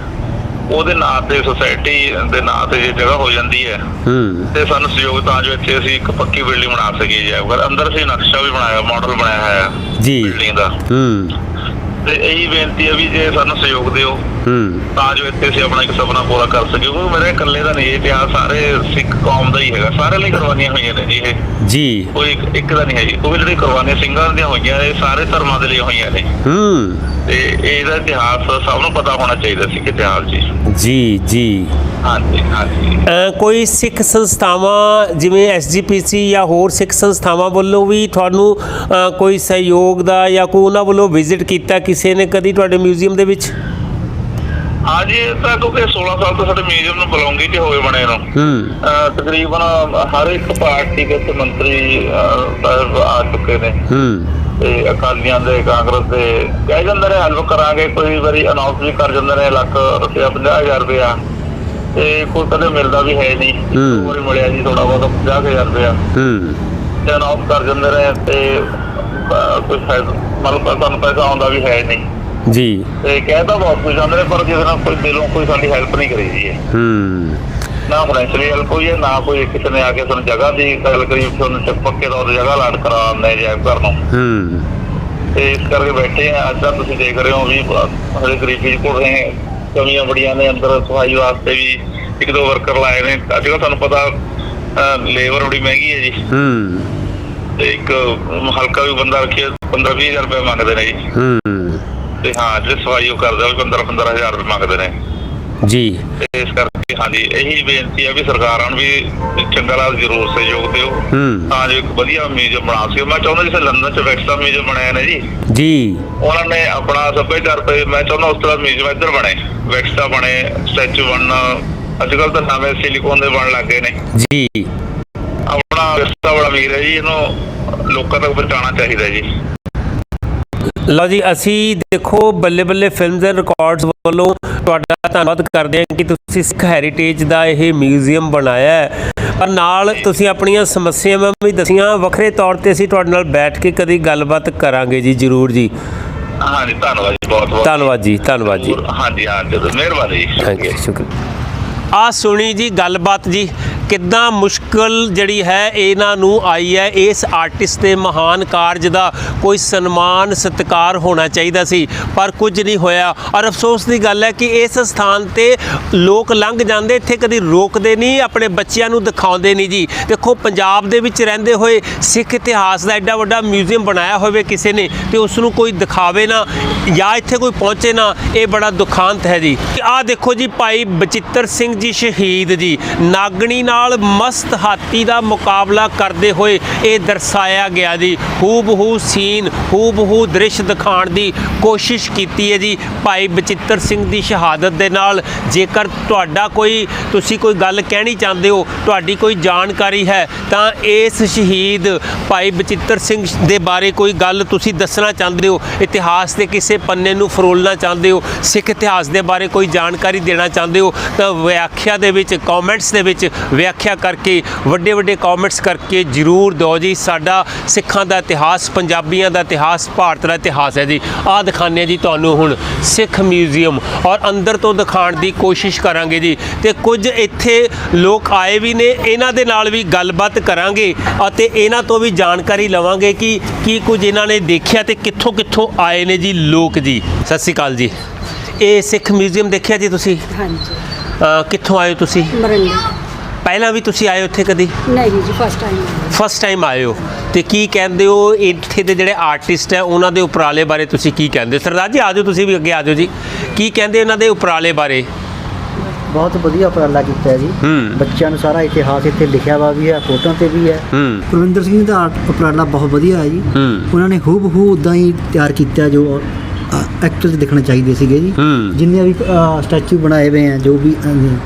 ਉਹਦੇ ਨਾਂ ਤੇ ਸੁਸਾਇਟੀ ਦੇ ਨਾਂ ਤੇ ਜੇ ਜਗ੍ਹਾ ਹੋ ਜਾਂਦੀ ਹੈ। ਹੂੰ। ਤੇ ਸਾਨੂੰ ਸਹਿਯੋਗ ਤਾਂ ਜੋ ਇੱਥੇ ਅਸੀਂ ਇੱਕ ਪੱਕੀ ਬਿਲਡਿੰਗ ਬਣਾ ਸਕੀਏ ਘਰ ਅੰਦਰ ਅਸੀਂ ਨਕਸ਼ਾ ਵੀ ਬਣਾਇਆ ਮਾਡਲ ਬਣਾਇਆ ਹੋਇਆ ਹੈ ਜੀ। ਬਿਲਡਿੰਗ ਦਾ। ਹੂੰ। ਤੇ ਇਹੀ ਬੇਨਤੀ ਹੈ ਵੀ ਜੇ ਸਾਨੂੰ ਸਹਿਯੋਗ ਦਿਓ ਹੂੰ। ਤਾਂ ਜੋ ਇੱਥੇ ਅਸੀਂ ਆਪਣਾ ਇੱਕ ਸੁਪਨਾ ਪੂਰਾ ਕਰ ਸਕੀਏ। ਕਿਉਂਕਿ ਮੇਰੇ ਇਕੱਲੇ ਦਾ ਨਹੀਂ ਇਹ ਇਤਿਹਾਸ ਸਾਰੇ ਸਿੱਖ ਕੌਮ ਦਾ ਹੀ ਹੈਗਾ। ਸਾਰੇ ਲਈ ਕੁਰਬਾਨੀਆਂ ਹੋਈਆਂ ਨੇ ਜੀ ਇਹ। ਜੀ। ਕੋਈ ਇੱਕ- ਦਾ ਨਹੀਂ ਹੈ ਜੀ। ਕਿਉਂਕਿ ਜਿਹੜੀ ਕੁਰਬਾਨੀਆਂ ਸਿੰਘਾਂ ਦੀਆਂ ਹੋਈਆਂ ਇਹ ਸਾਰੇ ਧਰਮਾਂ ਦੇ ਲਈ ਹੋਈਆਂ ਨੇ। ਹੂੰ। ਤੇ ਇਹਦਾ ਇਤਿਹਾਸ ਸਭ ਨੂੰ ਪਤਾ ਹੋਣਾ ਚਾਹੀਦਾ ਸੀ ਕਿ ਇਤਿਹਾਸ ਜੀ। ਜੀ ਜੀ। ਹਾਂਜੀ ਹਾਂਜੀ। ਕੋਈ ਸਿੱਖ ਸੰਸਥਾਵਾਂ ਜਿਵੇਂ ਐਸਜੀਪੀਸੀ ਜਾਂ ਹੋਰ ਸਿੱਖ ਸੰਸਥਾਵਾਂ ਵੱਲੋਂ ਵੀ ਤੁਹਾਨੂੰ ਕੋਈ ਸਹਿਯੋਗ ਦਾ ਜਾਂ ਕੋਈ ਉਹਨਾਂ ਵੱਲੋਂ ਵਿਜ਼ਿਟ ਕੀਤਾ ਕਿਸੇ ਨੇ ਕਦੀ ਤੁਹਾਡੇ ਮਿਊਜ਼ੀਅਮ ਦੇ ਵਿੱਚ? ਇਹ ਤਾਂ ਕਿਉਂਕਿ 16 ਸਾਲ ਤੋਂ ਸਾਡੇ ਮਿਊਜ਼ੀਅਮ ਨੂੰ ਬਲੌਂਗੀ ਤੇ ਹੋਏ ਬਣੇ ਨੂੰ। ਹੂੰ। ਤਕਰੀਬਨ ਹਰ ਇੱਕ ਪਾਰਟੀ ਦੇ ਤੇ ਮੰਤਰੀ ਸਾਹਿਬ ਆ ਚੁੱਕੇ ਨੇ। ਹੂੰ। ਤੇ ਅਕਾਲੀਆਂ ਦੇ ਕਾਂਗਰਸ ਦੇ ਕਹਿ ਜਾਂਦੇ ਨੇ ਹੈਲਪ ਕਰਾਂਗੇ ਕੋਈ ਵਾਰੀ ਅਨਾਉਂਸ ਵੀ ਕਰ ਜਾਂਦੇ ਨੇ ਲੱਖ ਰੁਪਇਆ 50000 ਰੁਪਇਆ। ਤੇ ਕੋਈ ਕਦੇ ਮਿਲਦਾ ਵੀ ਹੈ ਨਹੀਂ। ਇੱਕ। ਵਾਰੀ ਮਿਲਿਆ ਜੀ ਥੋੜਾ ਬਹੁਤ 50000 ਰੁਪਇਆ। ਹੂੰ। ਤੇ ਅਨਾਉਂਸ ਕਰ ਜਾਂਦੇ ਨੇ ਤੇ ਅਹ, ਕੋਈ ਫਾਇਦਾ ਮਤਲਬ ਤੁਹਾਨੂੰ ਪੈਸਾ ਆਉਂਦਾ ਵੀ ਹੈ ਨਹੀਂ। ਜੀ। ਤੇ ਕਹਿ ਤਾਂ ਬਹੁਤ ਕੁਝ ਜਾਂਦੇ ਨੇ ਪਰ ਕਿਸੇ ਨਾਲ ਕੋਈ ਦਿਲੋਂ ਕੋਈ ਸਾਡੀ ਹੈਲਪ ਨਹੀਂ ਕਰੀ ਜੀ। ਹੂੰ। ਨਾ ਫਾਈਨੈਂਸ਼ੀਅਲੀ ਹੈਲਪ ਹੋਈ ਹੈ ਨਾ ਕੋਈ ਕਿਸੇ ਨੇ ਆ ਕੇ ਸਾਨੂੰ ਜਗ੍ਹਾ ਦੀ ਗੱਲ ਕਰੀ ਤੁਹਾਨੂੰ ਚੱਕ ਪੱਕੇ ਤੌਰ ਤੇ ਜਗ੍ਹਾ ਲਾਟ ਕਰਾਉਂਦੇ ਜਾਇਬ ਘਰ ਨੂੰ। ਹੂੰ। ਤੇ ਇਸ ਕਰਕੇ ਬੈਠੇ ਆ ਅੱਜ ਤਾਂ ਤੁਸੀਂ ਦੇਖ ਰਹੇ ਹੋ ਵੀ ਹਰੇ ਗਰੀਬੀ ਚ ਘੁਲ ਰਹੇ ਕਮੀਆਂ ਬੜੀਆਂ ਨੇ ਅੰਦਰ ਸਫ਼ਾਈ ਵਾਸਤੇ ਵੀ ਇੱਕ ਦੋ ਵਰਕਰ ਲਾਏ ਨੇ। ਅੱਜ ਕੱਲ੍ਹ ਤੁਹਾਨੂੰ ਪਤਾ ਲੇਬਰ ਬੜੀ ਮਹਿੰਗੀ ਹੈ ਜੀ। ਹੂੰ। ਤੇ ਇੱਕ ਹਲਕਾ ਵੀ ਬੰਦਾ ਰੱਖਿਆ 15 20000 ਰੁਪਏ ਮੰਗਦੇ ਨੇ ਜੀ। ਹੂੰ। ਤੇ ਹਾਂ ਜੇ ਸਫ਼ਾਈ ਉਹ ਕਰਦਾ ਉਹ 15 15000 ਰੁਪਏ ਮੰਗਦੇ ਨੇ। ਜੀ। ਇਸ ਕਰਕੇ ਹਾਂਜੀ ਇਹੀ ਬੇਨਤੀ ਹੈ ਵੀ ਸਰਕਾਰਾਂ ਨੂੰ ਵੀ ਚੰਗਾ ਲਾਲ ਜ਼ਰੂਰ ਸਹਿਯੋਗ ਦਿਓ। ਹੂੰ। ਤਾਂ ਜੋ ਇੱਕ ਵਧੀਆ ਮਿਊਜ਼ੀਅਮ ਬਣਾ ਸਕੀਏ। ਮੈਂ ਚਾਹੁੰਦਾ ਜਿਵੇਂ ਲੰਡਨ ਚ ਵੈਕਸਾ ਮਿਊਜ਼ੀਅਮ ਬਣਾਇਆ ਨੇ ਜੀ। ਜੀ। ਉਹਨਾਂ ਨੇ ਆਪਣਾ ਸੱਭਿਆਚਾਰ ਤੇ ਮੈਂ ਚਾਹੁੰਦਾ ਉਸ ਤਰ੍ਹਾਂ ਮਿਊਜ਼ੀਅਮ ਇੱਧਰ ਬਣੇ ਵੈਕਸਾ ਬਣੇ ਸਟੈਚੂ ਬਣਨ। ਅੱਜ ਕੱਲ ਤਾਂ ਨਵੇਂ ਸਿਲੀਕੋਨ ਦੇ ਬਣ ਲੱਗੇ ਨੇ। ਜੀ। ਆਪਣਾ ਵਿਰਸਾ ਬੜਾ ਅਮੀਰ ਹੈ ਜੀ ਇਹਨੂੰ ਲੋਕਾਂ ਤੱਕ ਪਹੁੰਚਾਉਣਾ ਚਾਹੀਦਾ ਜੀ। ਲਓ ਜੀ ਅਸੀਂ ਦੇਖੋ ਬੱਲੇ ਬੱਲੇ ਫਿਲਮਸ ਐਂਡ ਰਿਕਾਰਡਸ ਵੱਲੋਂ ਤੁਹਾਡਾ ਧੰਨਵਾਦ ਕਰਦੇ ਹਾਂ ਕਿ ਤੁਸੀਂ ਸਿੱਖ ਹੈਰੀਟੇਜ ਦਾ ਇਹ ਮਿਊਜ਼ੀਅਮ ਬਣਾਇਆ ਹੈ। ਪਰ ਨਾਲ ਤੁਸੀਂ ਆਪਣੀਆਂ ਸਮੱਸਿਆਵਾਂ ਵੀ ਦੱਸੀਆਂ ਵੱਖਰੇ ਤੌਰ ਤੇ ਅਸੀਂ ਤੁਹਾਡੇ ਨਾਲ ਬੈਠ ਕੇ ਕਦੀ ਗੱਲਬਾਤ ਕਰਾਂਗੇ ਜੀ ਜ਼ਰੂਰ ਜੀ। ਹਾਂਜੀ ਧੰਨਵਾਦ ਜੀ ਬਹੁਤ ਬਹੁਤ। ਧੰਨਵਾਦ ਜੀ ਧੰਨਵਾਦ ਜੀ। ਹਾਂ ਜਦੋਂ ਮਿਹਰਬਾਨੀ। ਜੀ ਥੈਂਕ ਯੂ ਸ਼ੁਕਰੀਆ। ਆ ਸੁਣੀ ਜੀ ਗੱਲਬਾਤ ਜੀ ਕਿੱਦਾਂ ਮੁਸ਼ਕਲ ਜਿਹੜੀ ਹੈ ਇਹਨਾਂ ਨੂੰ ਆਈ ਹੈ? ਇਸ ਆਰਟਿਸਟ ਦੇ ਮਹਾਨ ਕਾਰਜ ਦਾ ਕੋਈ ਸਨਮਾਨ, ਸਤਿਕਾਰ ਹੋਣਾ ਚਾਹੀਦਾ ਸੀ, ਪਰ ਕੁਝ ਨਹੀਂ ਹੋਇਆ। ਔਰ ਅਫਸੋਸ ਦੀ ਗੱਲ ਹੈ ਕਿ ਇਸ ਸਥਾਨ ਤੇ ਲੋਕ ਲੰਘ ਜਾਂਦੇ, ਇੱਥੇ ਕਦੀ ਰੋਕਦੇ ਨਹੀਂ, ਆਪਣੇ ਬੱਚਿਆਂ ਨੂੰ ਦਿਖਾਉਂਦੇ ਨਹੀਂ ਜੀ। ਦੇਖੋ, ਪੰਜਾਬ ਦੇ ਵਿੱਚ ਰਹਿੰਦੇ ਹੋਏ ਸਿੱਖ ਇਤਿਹਾਸ ਦਾ ਐਡਾ ਵੱਡਾ ਮਿਊਜ਼ੀਅਮ ਬਣਾਇਆ ਹੋਵੇ ਕਿਸੇ ਨੇ ਤੇ ਉਸ ਨੂੰ ਕੋਈ ਦਿਖਾਵੇ ਨਾ, ਜਾਂ ਇੱਥੇ ਕੋਈ ਪਹੁੰਚੇ ਨਾ, ਇਹ ਬੜਾ ਦੁਖਾਂਤ ਹੈ ਜੀ। ਆਹ ਦੇਖੋ ਜੀ ਭਾਈ ਬਚਿੱਤਰ ਸਿੰਘ ਜੀ ਸ਼ਹੀਦ ਜੀ, ਨਾਗਣੀ ਨਾਲ ਨਾਲ ਮਸਤ ਹਾਥੀ ਦਾ ਮੁਕਾਬਲਾ ਕਰਦੇ ਹੋਏ ਇਹ ਦਰਸਾਇਆ ਗਿਆ ਜੀ। ਹੂਬਹੂ ਸੀਨ, ਹੂਬਹੂ ਦ੍ਰਿਸ਼ ਦਿਖਾਉਣ ਦੀ ਕੋਸ਼ਿਸ਼ ਕੀਤੀ ਹੈ ਜੀ। ਭਾਈ ਬਚਿੱਤਰ ਸਿੰਘ ਦੀ ਸ਼ਹਾਦਤ ਦੇ ਨਾਲ ਜੇਕਰ ਤੁਹਾਡਾ ਕੋਈ, ਤੁਸੀਂ ਕੋਈ ਗੱਲ ਕਹਿਣੀ ਚਾਹੁੰਦੇ ਹੋ, ਤੁਹਾਡੀ ਕੋਈ ਜਾਣਕਾਰੀ ਹੈ, ਤਾਂ ਇਸ ਸ਼ਹੀਦ ਭਾਈ ਬਚਿੱਤਰ ਸਿੰਘ ਦੇ ਬਾਰੇ ਕੋਈ ਗੱਲ ਤੁਸੀਂ ਦੱਸਣਾ ਚਾਹੁੰਦੇ ਹੋ, ਇਤਿਹਾਸ ਦੇ ਕਿਸੇ ਪੰਨੇ ਨੂੰ ਫਰੋਲਣਾ ਚਾਹੁੰਦੇ ਹੋ, ਸਿੱਖ ਇਤਿਹਾਸ ਦੇ ਬਾਰੇ ਕੋਈ ਜਾਣਕਾਰੀ ਦੇਣਾ ਚਾਹੁੰਦੇ ਹੋ, ਤਾਂ ਵਿਆਖਿਆ ਦੇ ਵਿੱਚ ਕਮੈਂਟਸ ਦੇ ਵਿੱਚ ਵਿਆਖਿਆ ਕਰਕੇ ਵੱਡੇ ਵੱਡੇ ਕਮੈਂਟਸ ਕਰਕੇ ਜਰੂਰ ਦਿਓ ਜੀ। ਸਾਡਾ ਸਿੱਖਾਂ ਦਾ ਇਤਿਹਾਸ ਪੰਜਾਬੀਆਂ ਦਾ ਇਤਿਹਾਸ ਭਾਰਤ ਦਾ ਇਤਿਹਾਸ ਹੈ ਜੀ। ਆਹ ਦਿਖਾਉਂਦੇ ਹਾਂ ਜੀ ਤੁਹਾਨੂੰ ਹੁਣ ਸਿੱਖ ਮਿਊਜ਼ੀਅਮ ਔਰ ਅੰਦਰ ਤੋਂ ਦਿਖਾਉਣ ਦੀ ਕੋਸ਼ਿਸ਼ ਕਰਾਂਗੇ ਜੀ। ਤੇ ਕੁਝ ਇੱਥੇ ਲੋਕ ਆਏ ਵੀ ਨੇ ਇਹਨਾਂ ਦੇ ਨਾਲ ਵੀ ਗੱਲਬਾਤ ਕਰਾਂਗੇ ਅਤੇ ਇਹਨਾਂ ਤੋਂ ਵੀ ਜਾਣਕਾਰੀ ਲਵਾਂਗੇ ਕਿ ਕੀ ਕੁਝ ਇਹਨਾਂ ਨੇ ਦੇਖਿਆ ਤੇ ਕਿੱਥੋਂ ਕਿੱਥੋਂ ਆਏ ਨੇ ਜੀ ਲੋਕ ਜੀ। ਸਤਿ ਸ਼੍ਰੀ ਅਕਾਲ ਜੀ। ਇਹ ਸਿੱਖ ਮਿਊਜ਼ੀਅਮ ਦੇਖਿਆ ਜੀ ਤੁਸੀਂ? ਹਾਂਜੀ। ਕਿੱਥੋਂ ਆਏ ਤੁਸੀਂ? ਮਰੰਡੇ। ਪਹਿਲਾਂ ਵੀ ਤੁਸੀਂ ਆਏ ਇੱਥੇ ਕਦੀ? ਨਹੀਂ ਜੀ ਫਸਟ ਟਾਈਮ ਫਸਟ ਟਾਈਮ ਆਏ ਹੋ। ਤੇ ਕੀ ਕਹਿੰਦੇ ਹੋ ਇੱਥੇ ਦੇ ਜਿਹੜੇ ਆਰਟਿਸਟ ਹੈ ਉਹਨਾਂ ਦੇ ਉਪਰਾਲੇ ਬਾਰੇ ਤੁਸੀਂ ਕੀ ਕਹਿੰਦੇ? ਹੋ? ਸਰਦਾਰ ਜੀ ਆਜੋ ਤੁਸੀਂ ਵੀ ਅੱਗੇ ਆਜੋ ਜੀ। ਕੀ ਕਹਿੰਦੇ ਉਹਨਾਂ ਦੇ ਉਪਰਾਲੇ ਬਾਰੇ? ਬਹੁਤ ਵਧੀਆ ਉਪਰਾਲਾ ਕੀਤਾ ਹੈ ਜੀ। ਹੂੰ। ਬੱਚਿਆਂ ਨੂੰ ਸਾਰਾ ਇਤਿਹਾਸ ਇੱਥੇ ਲਿਖਿਆ ਵਾ ਵੀ ਹੈ ਫੋਟੋਆਂ ਤੇ ਵੀ ਹੈ। ਹੂੰ। ਪ੍ਰਵਿੰਦਰ ਸਿੰਘ ਦਾ ਆਰਟ ਉਪਰਾਲਾ ਬਹੁਤ ਵਧੀਆ ਹੈ ਜੀ। ਹੂੰ। ਉਹਨਾਂ ਨੇ ਹੂਬ ਹੂ ਉਦਾਂ ਹੀ ਤਿਆਰ ਕੀਤਾ ਜੋ ਐਕਚੁਅਲ 'ਚ ਦਿਖਣੇ ਚਾਹੀਦੇ ਸੀਗੇ ਜੀ। ਹੂੰ। ਜਿੰਨੇ ਵੀ ਸਟੈਚੂ ਬਣਾਏ ਹੋਏ ਆ ਜੋ ਵੀ ਅਹ,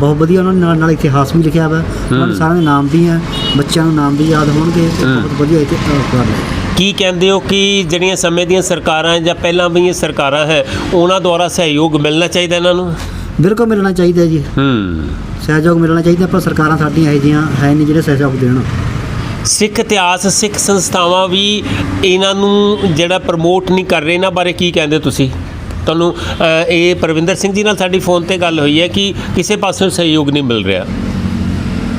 ਬਹੁਤ ਵਧੀਆ ਉਹਨਾਂ ਨੇ ਨਾਲ ਨਾਲ ਇਤਿਹਾਸ ਵੀ ਲਿਖਿਆ ਵਾ। ਉਹਨਾਂ ਦੇ ਸਾਰਿਆਂ ਦੇ ਨਾਮ ਵੀ ਆ ਬੱਚਿਆਂ ਨੂੰ ਨਾਮ ਵੀ ਯਾਦ ਹੋਣਗੇ ਤੇ ਹੂੰ। ਬਹੁਤ ਵਧੀਆ ਉਪਰਾਲਾ ਹੈ। ਕੀ ਕਹਿੰਦੇ ਹੋ ਕਿ ਜਿਹੜੀਆਂ ਸਮੇਂ ਦੀਆਂ ਸਰਕਾਰਾਂ ਜਾਂ ਪਹਿਲਾਂ ਵੀ ਇਹ ਸਰਕਾਰਾਂ ਹੈ ਉਹਨਾਂ ਦੁਆਰਾ ਸਹਿਯੋਗ ਮਿਲਣਾ ਚਾਹੀਦਾ ਇਹਨਾਂ ਨੂੰ? ਬਿਲਕੁਲ ਮਿਲਣਾ ਚਾਹੀਦਾ ਜੀ। ਹੂੰ। ਸਹਿਯੋਗ ਮਿਲਣਾ ਚਾਹੀਦਾ ਪਰ ਸਰਕਾਰਾਂ ਸਾਡੀਆਂ ਇਹੋ ਜਿਹੀਆਂ ਹੈ ਨਹੀਂ ਜਿਹੜੇ ਸਹਿਯੋਗ ਦੇਣ। ਸਿੱਖ ਇਤਿਹਾਸ ਸਿੱਖ ਸੰਸਥਾਵਾਂ ਵੀ ਇਹਨਾਂ ਨੂੰ ਜਿਹੜਾ ਪ੍ਰਮੋਟ ਨਹੀਂ ਕਰ ਰਹੇ ਇਹਨਾਂ ਬਾਰੇ ਕੀ ਕਹਿੰਦੇ ਹੋ ਤੁਸੀਂ? ਤੁਹਾਨੂੰ ਇਹ ਪ੍ਰਵਿੰਦਰ ਸਿੰਘ ਜੀ ਨਾਲ ਸਾਡੀ ਫੋਨ ਤੇ ਗੱਲ ਹੋਈ ਹੈ ਕਿ ਕਿਸੇ ਪਾਸੋਂ ਸਹਿਯੋਗ ਨਹੀਂ ਮਿਲ ਰਿਹਾ।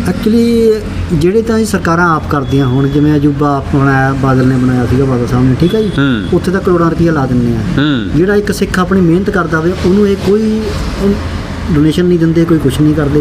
ਐਕਚੁਅਲੀ ਜਿਹੜੇ ਤਾਂ ਇਹ ਸਰਕਾਰਾਂ ਆਪ ਕਰਦੀਆਂ ਹੁਣ ਜਿਵੇਂ ਅਜੂਬਾ ਆਪ ਬਣਾਇਆ ਬਾਦਲ ਨੇ ਬਣਾਇਆ ਸੀਗਾ ਬਾਦਲ ਸਾਹਿਬ ਨੇ ਠੀਕ ਹੈ ਜੀ। ਉੱਥੇ ਤਾਂ ਕਰੋੜਾਂ ਰੁਪਈਆ ਲਾ ਦਿੰਦੇ ਆ। ਜਿਹੜਾ ਇੱਕ ਸਿੱਖ ਆਪਣੀ ਮਿਹਨਤ ਕਰਦਾ ਹੋਵੇ ਉਹਨੂੰ ਇਹ ਕੋਈ ਡੋਨੇਸ਼ਨ ਨਹੀਂ ਦਿੰਦੇ ਕੋਈ ਕੁਝ ਨਹੀਂ ਕਰਦੇ।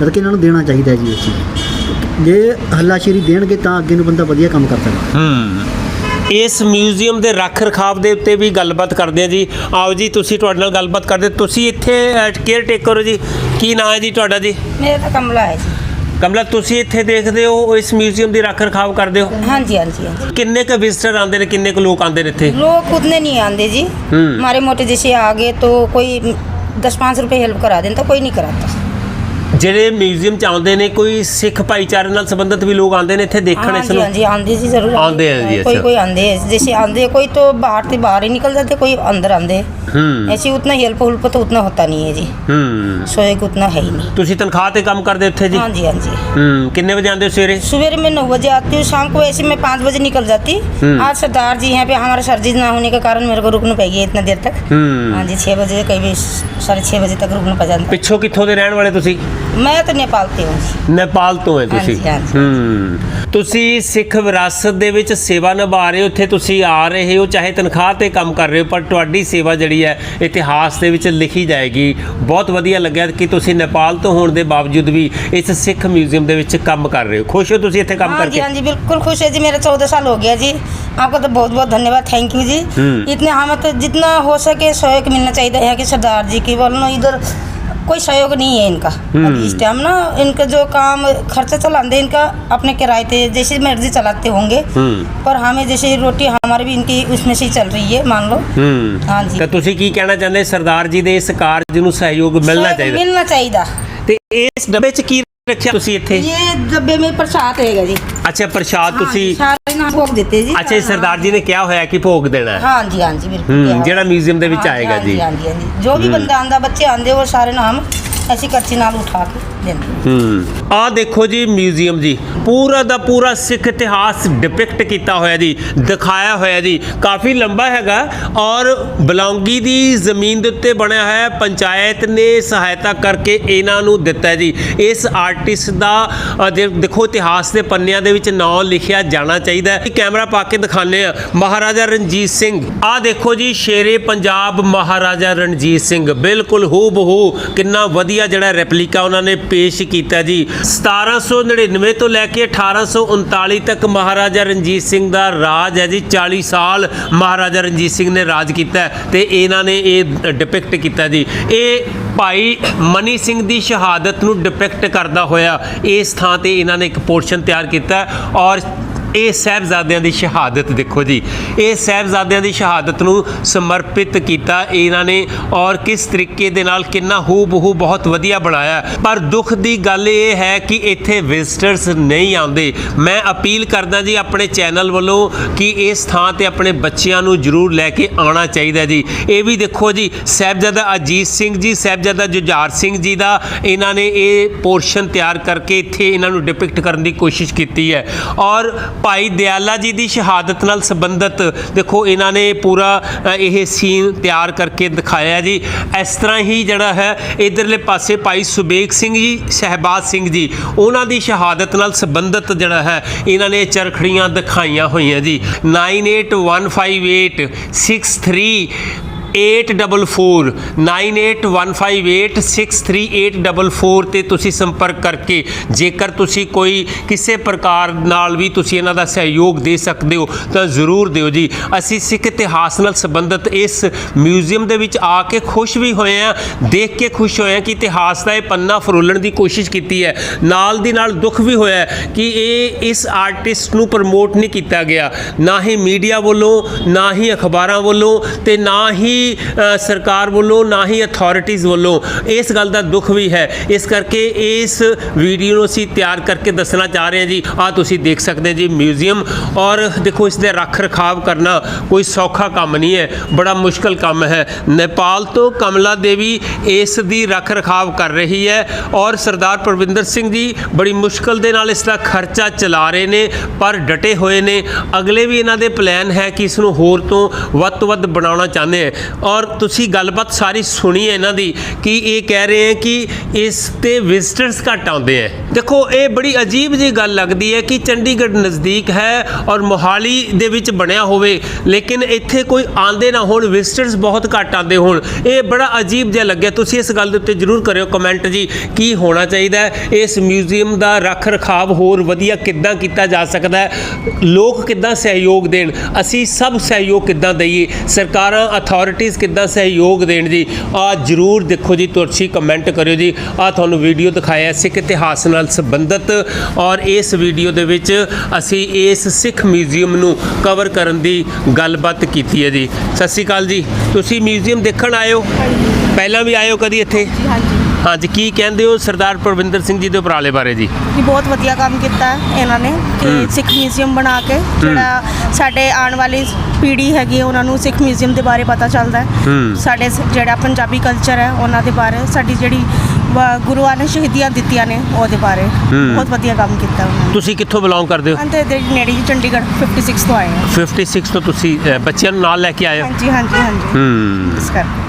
ਜਦ ਕਿ ਇਹਨਾਂ ਨੂੰ ਦੇਣਾ ਚਾਹੀਦਾ ਜੀ ਇਹ ਚੀਜ਼ ਜੇ ਹੱਲਾਸ਼ੇਰੀ ਦੇਣਗੇ ਤਾਂ ਅੱਗੇ ਨੂੰ ਬੰਦਾ ਵਧੀਆ ਕੰਮ ਕਰ ਸਕਦਾ। ਹੂੰ। ਇਸ ਮਿਊਜ਼ੀਅਮ ਦੇ ਰੱਖ ਰਖਾਵ ਦੇ ਉੱਤੇ ਵੀ ਗੱਲਬਾਤ ਕਰਦੇ ਹਾਂ ਜੀ ਆਓ ਜੀ ਤੁਸੀਂ ਤੁਹਾਡੇ ਨਾਲ ਗੱਲਬਾਤ ਕਰਦੇ ਤੁਸੀਂ ਇੱਥੇ ਕੇਅਰ ਟੇਕਰ ਹੋ ਜੀ ਕੀ ਨਾਮ ਹੈ ਜੀ ਤੁਹਾਡਾ ਜੀ ਮੇਰਾ ਤਾਂ ਕਮਲਾ ਹੈ ਜੀ ਕਮਲਾ ਤੁਸੀਂ ਇੱਥੇ ਦੇਖਦੇ ਹੋ ਇਸ ਮਿਊਜ਼ੀਅਮ ਦੀ ਰੱਖ ਰਖਾਵ ਕਰਦੇ ਹੋ ਹਾਂਜੀ ਹਾਂਜੀ ਹਾਂਜੀ ਕਿੰਨੇ ਕੁ ਵਿਜ਼ਟਰ ਆਉਂਦੇ ਨੇ ਕਿੰਨੇ ਕੁ ਲੋਕ ਆਉਂਦੇ ਨੇ ਇੱਥੇ लोग उतने नहीं आते जी हम्म। हमारे मोटे जैसे आगे तो कोई दस पाँच रुपए हेल्प करा देता कोई नहीं कराता ਜਿਹੜੇ ਮਿਊਜ਼ੀਅਮ ਚ ਆਉਂਦੇ ਨੇ ਕੋਈ ਸਿੱਖ ਭਾਈਚਾਰੇ ਨਾਲ ਸੰਬੰਧਿਤ ਵੀ ਲੋਕ ਆਉਂਦੇ ਨੇ ਇੱਥੇ ਦੇਖਣ हाँ ਇਸ जी ਨੂੰ हाँ जी आंधे जी जरूर आंधे हैं जी, कोई अच्छा। कोई आंधे हैं। जैसे आंधे कोई तो बाहर से बाहर ही निकल जाते कोई अंदर आंधे ਹੂੰ ऐसे उतना हेल्प हुल्प तो उतना होता नहीं है जी ਹੂੰ सोएग उतना है ही नहीं ਤੁਸੀਂ ਤਨਖਾਹ ਤੇ ਕੰਮ ਕਰਦੇ ਉੱਥੇ ਜੀ हाँ जी हाँ जी ਹੂੰ ਕਿੰਨੇ ਵਜੇ ਆਉਂਦੇ ਹੋ ਸਵੇਰੇ सवेरे में नौ बजे आती हूँ शाम को ऐसे मैं पाँच बजे निकल जाती हम्म। आज सरदार जी यहाँ पे हमारा सर्दी ना होने के कारण मेरे को रुकना पड़ गया इतना देर तक हम्म। हाँ जी छः बजे कहीं भी साढ़े छः बजे तक रुकना पड़ जाता ਪਿੱਛੋਂ ਕਿੱਥੋਂ ਦੇ ਰਹਿਣ ਵਾਲੇ ਤੁਸੀਂ मैं तो नेपाल से हूँ जी। ਨੇਪਾਲ ਤੋਂ ਹੈ ਤੁਸੀਂ ਹਾਂਜੀ, ਹਾਂਜੀ। ਹੂੰ ਤੁਸੀਂ ਸਿੱਖ ਵਿਰਾਸਤ ਦੇ ਵਿੱਚ ਸੇਵਾ ਨਿਭਾ ਰਹੇ ਹੋ ਉੱਥੇ ਤੁਸੀਂ ਆ ਰਹੇ ਹੋ ਚਾਹੇ ਤਨਖਾਹ ਤੇ ਕੰਮ ਕਰ ਰਹੇ ਹੋ ਪਰ ਤੁਹਾਡੀ ਸੇਵਾ ਜਿਹੜੀ ਹੈ ਇਤਿਹਾਸ ਦੇ ਵਿੱਚ ਲਿਖੀ ਜਾਏਗੀ ਬਹੁਤ ਵਧੀਆ ਲੱਗਿਆ ਕਿ ਤੁਸੀਂ ਨੇਪਾਲ ਤੋਂ ਹੋਣ ਦੇ ਬਾਵਜੂਦ ਵੀ ਇਸ ਸਿੱਖ ਮਿਊਜ਼ੀਅਮ ਦੇ ਵਿੱਚ ਕੰਮ ਕਰ ਰਹੇ ਹੋ ਖੁਸ਼ ਹੋ ਤੁਸੀਂ ਇੱਥੇ ਕੰਮ हाँ जी ਕਰਕੇ हाँ जी बिल्कुल खुश है जी मेरा चौदह साल हो गया जी आपको तो बहुत बहुत धन्यवाद थैंक यू जी हम्म। इतने हमें तो जितना हो सके सहयोग मिलना चाहिए यहाँ के सरदार जी की बोलना इधर कोई सहयोग नहीं है इनका हम्म। अभी इस टाइम ना इनका जो काम खर्चा चलाते इनका अपने किराए थे जैसे मर्जी चलाते होंगे हम्म। पर हमें जैसे रोटी हमारी भी इनकी उसमें से ही चल रही है मान लो ਹੂੰ हाँ जी ਤਾਂ ਤੁਸੀਂ ਕੀ ਕਹਿਣਾ ਚਾਹੁੰਦੇ ਸਰਦਾਰ ਜੀ ਦੇ ਇਸ ਕਾਰਜ ਨੂੰ ਸਹਿਯੋਗ ਮਿਲਣਾ सहयोग ਚਾਹੀਦਾ मिलना चाहिए ਤੇ ਇਸ ਡੱਬੇ 'ਚ ਕੀ ਰੱਖਿਆ ਤੁਸੀਂ ਇੱਥੇ ये डब्बे में प्रसाद रहेगा जी ਅੱਛਾ ਪ੍ਰਸ਼ਾਦ हाँ ਤੁਸੀਂ जी, सारे नाम भोग देते हैं जी ਅੱਛਾ ਇਹ ਸਰਦਾਰ ਜੀ ਨੇ ਕਿਹਾ ਹੋਇਆ ਕਿ ਭੋਗ ਦੇਣਾ ਹੈ हाँ जी हाँ जी बिल्कुल ਹੂੰ क्या ਜਿਹੜਾ ਮਿਊਜ਼ੀਅਮ ਦੇ ਵਿੱਚ हाँ जी, ਆਏਗਾ हाँ ਜੀ हाँ जी हाँ जी जो भी बंदा आंदा बच्चे आंदे वो सारे नाम ਅਸੀਂ ਕਰਚੀ ਨਾਲ ਉਠਾ ਕੇ ਦਿੰਦੇ ਹੂੰ। ਆ ਦੇਖੋ ਜੀ ਮਿਊਜ਼ੀਅਮ ਜੀ। ਪੂਰਾ ਦਾ ਪੂਰਾ ਸਿੱਖ ਇਤਿਹਾਸ ਡਿਪਿਕਟ ਕੀਤਾ ਹੋਇਆ ਜੀ ਦਿਖਾਇਆ ਹੋਇਆ ਜੀ। ਕਾਫੀ ਲੰਬਾ ਹੈਗਾ ਔਰ ਬਲੌਂਗੀ ਦੀ ਜ਼ਮੀਨ ਦੇ ਉੱਤੇ ਬਣਿਆ ਹੋਇਆ ਹੈ। ਪੰਚਾਇਤ ਨੇ ਸਹਾਇਤਾ ਕਰਕੇ ਇਹਨਾਂ ਨੂੰ ਦਿੱਤਾ ਹੈ ਜੀ। ਇਸ ਆਰਟਿਸਟ ਦਾ ਅ, ਦੇ- ਦੇਖੋ ਇਤਿਹਾਸ ਦੇ ਪੰਨਿਆਂ ਦੇ ਵਿੱਚ ਨਾਂ ਲਿਖਿਆ ਜਾਣਾ ਚਾਹੀਦਾ ਹੈ। ਕੈਮਰਾ ਪਾ ਕੇ ਦਿਖਾਣੇ ਆ ਮਹਾਰਾਜਾ ਰਣਜੀਤ ਸਿੰਘ। ਆ ਦੇਖੋ ਜੀ ਸ਼ੇਰੇ ਪੰਜਾਬ ਮਹਾਰਾਜਾ ਰਣਜੀਤ ਸਿੰਘ। ਬਿਲਕੁਲ ਹੂ ਬਹੂ ਕਿੰਨਾ ਵਧੀਆ ਜਿਹੜਾ ਰੈਪਲੀਕਾ ਉਹਨਾਂ ਨੇ ਪੇਸ਼ ਕੀਤਾ ਜੀ। 1799 ਤੋਂ ਲੈ ਕੇ 1839 ਤੱਕ ਮਹਾਰਾਜਾ ਰਣਜੀਤ ਸਿੰਘ ਦਾ ਰਾਜ ਹੈ ਜੀ। 40 ਸਾਲ ਮਹਾਰਾਜਾ ਰਣਜੀਤ ਸਿੰਘ ਨੇ ਰਾਜ ਕੀਤਾ ਹੈ ਤੇ ਇਹਨਾਂ ਨੇ ਇਹ ਡਿਪਿਕਟ ਕੀਤਾ ਜੀ। ਇਹ ਭਾਈ ਮਨੀ ਸਿੰਘ ਦੀ ਸ਼ਹਾਦਤ ਨੂੰ ਡਿਪਿਕਟ ਕਰਦਾ ਹੋਇਆ ਇਸ ਥਾਂ ਤੇ ਇਹਨਾਂ ਨੇ ਇੱਕ ਪੋਰਸ਼ਨ ਤਿਆਰ ਕੀਤਾ ਔਰ ਇਹ ਸਾਹਿਬਜ਼ਾਦਿਆਂ ਦੀ ਸ਼ਹਾਦਤ ਦੇਖੋ ਜੀ। ਇਹ ਸਾਹਿਬਜ਼ਾਦਿਆਂ ਦੀ ਸ਼ਹਾਦਤ ਨੂੰ ਸਮਰਪਿਤ ਕੀਤਾ। ਇਹਨਾਂ ਨੇ ਔਰ ਕਿਸ ਤਰੀਕੇ ਦੇ ਨਾਲ ਕਿੰਨਾ ਹੂ ਬਹੂ ਬਹੁਤ ਵਧੀਆ ਬਣਾਇਆ। ਪਰ ਦੁੱਖ ਦੀ ਗੱਲ ਇਹ ਹੈ ਕਿ ਇੱਥੇ ਵਿਜ਼ਟਰਸ ਨਹੀਂ ਆਉਂਦੇ। ਮੈਂ ਅਪੀਲ ਕਰਦਾ ਜੀ ਆਪਣੇ ਚੈਨਲ ਵੱਲੋਂ ਕਿ ਇਸ ਥਾਂ ਤੇ ਆਪਣੇ ਬੱਚਿਆਂ ਨੂੰ ਜ਼ਰੂਰ ਲੈ ਕੇ ਆਉਣਾ ਚਾਹੀਦਾ ਜੀ। ਇਹ ਵੀ ਦੇਖੋ ਜੀ, ਸਾਹਿਬਜ਼ਾਦਾ ਅਜੀਤ ਸਿੰਘ ਜੀ, ਸਾਹਿਬਜ਼ਾਦਾ ਜੁਝਾਰ ਸਿੰਘ ਜੀ ਦਾ ਇਹਨਾਂ ਨੇ ਇਹ ਪੋਰਸ਼ਨ ਤਿਆਰ ਕਰਕੇ ਇੱਥੇ ਇਹਨਾਂ ਨੂੰ ਡਿਪਿਕਟ ਕਰਨ ਦੀ ਕੋਸ਼ਿਸ਼ ਕੀਤੀ ਹੈ। ਔਰ ਭਾਈ ਦਿਆਲਾ ਜੀ ਦੀ ਸ਼ਹਾਦਤ ਨਾਲ ਸੰਬੰਧਿਤ ਦੇਖੋ, ਇਹਨਾਂ ਨੇ ਪੂਰਾ ਇਹ ਸੀਨ ਤਿਆਰ ਕਰਕੇ ਦਿਖਾਇਆ ਜੀ। ਇਸ ਤਰ੍ਹਾਂ ਹੀ ਜਿਹੜਾ ਹੈ, ਇਧਰਲੇ ਪਾਸੇ ਭਾਈ ਸੁਬੇਗ ਸਿੰਘ ਜੀ, ਸਹਿਬਾਜ਼ ਸਿੰਘ ਜੀ, ਉਹਨਾਂ ਦੀ ਸ਼ਹਾਦਤ ਨਾਲ ਸੰਬੰਧਿਤ ਜਿਹੜਾ ਹੈ, ਇਹਨਾਂ ਨੇ ਚਰਖੜੀਆਂ ਦਿਖਾਈਆਂ ਹੋਈਆਂ ਜੀ। 98158 63 844 9815863844 ਤੇ ਤੁਸੀਂ ਸੰਪਰਕ ਕਰਕੇ ਜੇਕਰ ਤੁਸੀਂ ਕੋਈ ਕਿਸੇ ਪ੍ਰਕਾਰ ਨਾਲ ਵੀ ਤੁਸੀਂ ਇਹਨਾਂ ਦਾ ਸਹਿਯੋਗ ਦੇ ਸਕਦੇ ਹੋ, ਤਾਂ ਜ਼ਰੂਰ ਦਿਓ ਜੀ। ਅਸੀਂ ਸਿੱਖ ਇਤਿਹਾਸ ਨਾਲ ਸੰਬੰਧਿਤ ਇਸ ਮਿਊਜ਼ੀਅਮ ਦੇ ਵਿੱਚ ਆ ਕੇ ਖੁਸ਼ ਵੀ ਹੋਏ ਆ ਦੇਖ ਕੇ ਖੁਸ਼ ਹੋਏ ਆ ਕਿ ਇਤਿਹਾਸ ਦਾ ਇਹ ਪੰਨਾ ਫਰੋਲਣ ਦੀ ਕੋਸ਼ਿਸ਼ ਕੀਤੀ ਹੈ। ਨਾਲ ਦੀ ਨਾਲ ਦੁੱਖ ਵੀ ਹੋਇਆ ਕਿ ਇਹ ਇਸ ਆਰਟਿਸਟ ਨੂੰ ਪ੍ਰਮੋਟ ਨਹੀਂ ਕੀਤਾ ਗਿਆ। ਨਾ ਹੀ ਮੀਡੀਆ ਵੱਲੋਂ, ਨਾ ਹੀ ਅਖਬਾਰਾਂ ਵੱਲੋਂ ਤੇ ਨਾ ਹੀ ਅ, ਸਰਕਾਰ ਵੱਲੋਂ ਨਾ ਹੀ ਅਥਾਰਟੀਆਂ ਵੱਲੋਂ ਇਸ ਗੱਲ ਦਾ ਦੁੱਖ ਵੀ ਹੈ। ਇਸ ਕਰਕੇ ਇਸ ਵੀਡੀਓ ਨੂੰ ਅਸੀਂ ਤਿਆਰ ਕਰਕੇ ਦੱਸਣਾ ਚਾਹ ਰਹੇ ਹਾਂ ਜੀ। ਆ ਤੁਸੀਂ ਦੇਖ ਸਕਦੇ ਹੋ ਜੀ ਮਿਊਜ਼ੀਅਮ ਔਰ ਦੇਖੋ ਇਸ ਦੇ ਰੱਖ ਰਖਾਵ ਕਰਨਾ ਕੋਈ ਸੌਖਾ ਕੰਮ ਨਹੀਂ ਹੈ। ਬੜਾ ਮੁਸ਼ਕਲ ਕੰਮ ਹੈ। ਨੇਪਾਲ ਤੋਂ ਕਮਲਾ ਦੇਵੀ ਇਸ ਦੀ ਰੱਖ ਰਖਾਵ ਕਰ ਰਹੀ ਹੈ। ਔਰ ਸਰਦਾਰ ਪ੍ਰਵਿੰਦਰ ਸਿੰਘ ਜੀ ਬੜੀ ਮੁਸ਼ਕਲ ਦੇ ਨਾਲ ਇਸ ਦਾ ਖਰਚਾ ਚਲਾ ਰਹੇ ਨੇ ਪਰ ਡਟੇ ਹੋਏ ਨੇ। ਅਗਲੇ ਵੀ ਇਹਨਾਂ ਦੇ ਪਲਾਨ ਹੈ ਕਿ ਇਸ ਨੂੰ ਹੋਰ ਤੋਂ ਵੱਧ ਤੋਂ ਵੱਧ ਬਣਾਉਣਾ ਚਾਹੁੰਦੇ ਹੈ। ਔਰ ਤੁਸੀਂ ਗੱਲਬਾਤ ਸਾਰੀ ਸੁਣੀ ਹੈ ਇਹਨਾਂ ਦੀ ਕਿ ਇਹ ਕਹਿ ਰਹੇ ਹੈ ਕਿ ਇਸ ਤੇ ਵਿਜ਼ਟਰਸ ਘੱਟ ਆਉਂਦੇ ਹੈ। ਦੇਖੋ, ਇਹ ਬੜੀ ਅਜੀਬ ਜੀ ਗੱਲ ਲੱਗਦੀ ਹੈ ਕਿ ਚੰਡੀਗੜ੍ਹ ਨਜ਼ਦੀਕ ਹੈ ਔਰ ਮੋਹਾਲੀ ਦੇ ਵਿੱਚ ਬਣਿਆ ਹੋਵੇ, ਲੇਕਿਨ ਇੱਥੇ ਕੋਈ ਆਂਦੇ ਨਾ ਹੋਣ ਵਿਜ਼ਟਰਸ ਬਹੁਤ ਘੱਟ ਆਉਂਦੇ ਹੋਣ। ਇਹ ਬੜਾ ਅਜੀਬ ਜਿਹਾ ਲੱਗਿਆ। ਤੁਸੀਂ ਇਸ ਗੱਲ ਦੇ ਉੱਤੇ ਜਰੂਰ ਕਰਿਓ ਕਮੈਂਟ ਜੀ, ਕੀ ਹੋਣਾ ਚਾਹੀਦਾ ਹੈ? ਇਸ ਮਿਊਜ਼ੀਅਮ ਦਾ ਰੱਖ ਰਖਾਵ ਹੋਰ ਵਧੀਆ ਕਿੱਦਾਂ ਕੀਤਾ ਜਾ ਸਕਦਾ ਹੈ? ਲੋਕ ਕਿੱਦਾਂ ਸਹਿਯੋਗ ਦੇਣ? ਅਸੀਂ ਸਭ ਸਹਿਯੋਗ ਕਿੱਦਾਂ ਦਈਏ? ਸਰਕਾਰਾਂ ਅਥਾਰਟੀਆਂ ਕਿੱਦਾਂ ਸਹਿਯੋਗ ਦੇਣ ਜੀ? ਆ ਜਰੂਰ ਦੇਖੋ ਜੀ ਤੁਸੀਂ ਕਮੈਂਟ ਕਰਿਓ ਜੀ। ਆ ਤੁਹਾਨੂੰ ਵੀਡੀਓ ਦਿਖਾਇਆ ਸਿੱਖ ਇਤਿਹਾਸ ਨਾਲ ਸੰਬੰਧਿਤ ਔਰ ਇਸ ਵੀਡੀਓ ਦੇ ਵਿੱਚ ਅਸੀਂ ਇਸ ਸਿੱਖ ਮਿਊਜ਼ੀਅਮ ਨੂੰ ਕਵਰ ਕਰਨ ਦੀ ਗੱਲਬਾਤ ਕੀਤੀ ਹੈ ਜੀ। ਸਤਿ ਸ਼੍ਰੀ ਅਕਾਲ ਜੀ। ਤੁਸੀਂ ਮਿਊਜ਼ੀਅਮ ਦੇਖਣ ਆਏ ਹੋ? ਪਹਿਲਾਂ ਵੀ ਹੋ ਕਦੀ ਇੱਥੇ? ਹਾਂਜੀ। ਹਾਂਜੀ ਕੀ ਕਹਿੰਦੇ ਹੋ ਸਰਦਾਰ ਪ੍ਰਵਿੰਦਰ ਸਿੰਘ ਜੀ ਦੇ ਉਪਰਾਲੇ ਬਾਰੇ ਜੀ? ਜੀ ਬਹੁਤ ਵਧੀਆ ਕੰਮ ਕੀਤਾ ਹੈ ਇਹਨਾਂ ਨੇ ਕਿ ਸਿੱਖ ਮਿਊਜ਼ੀਅਮ ਬਣਾ ਕੇ ਜਿਹੜਾ ਸਾਡੇ ਆਉਣ ਵਾਲੀ ਪੀੜ੍ਹੀ ਹੈਗੀ ਹੈ, ਉਹਨਾਂ ਨੂੰ ਸਿੱਖ ਮਿਊਜ਼ੀਅਮ ਦੇ ਬਾਰੇ ਪਤਾ ਚੱਲਦਾ ਹੈ। ਹੂੰ। ਸਾਡੇ ਸ- ਜਿਹੜਾ ਪੰਜਾਬੀ ਕਲਚਰ ਹੈ ਉਹਨਾਂ ਦੇ ਬਾਰੇ ਸਾਡੀ ਜਿਹੜੀ ਵਾ- ਗੁਰੂਆਂ ਨੇ ਸ਼ਹੀਦੀਆਂ ਦਿੱਤੀਆਂ ਨੇ ਉਹਦੇ ਬਾਰੇ। ਹੂੰ। ਬਹੁਤ ਵਧੀਆ ਕੰਮ ਕੀਤਾ ਉਹਨਾਂ ਨੇ। ਤੁਸੀਂ ਕਿੱਥੋਂ ਬਿਲੋਂਗ ਕਰਦੇ ਹੋ? ਅੰਤੇ ਦੇ ਨੇੜੇ ਹੀ ਚੰਡੀਗੜ੍ਹ 56 ਤੋਂ ਆਏ ਹਾਂ। 56 ਤੋਂ ਤੁਸੀਂ ਅ, ਬੱਚਿਆਂ ਨੂੰ ਨਾਲ ਲੈ ਕੇ ਆਏ ਹੋ? ਹਾਂਜੀ ਹਾਂਜੀ ਹਾਂਜੀ। ਹੂੰ। ਇਸ ਕਰਕੇ।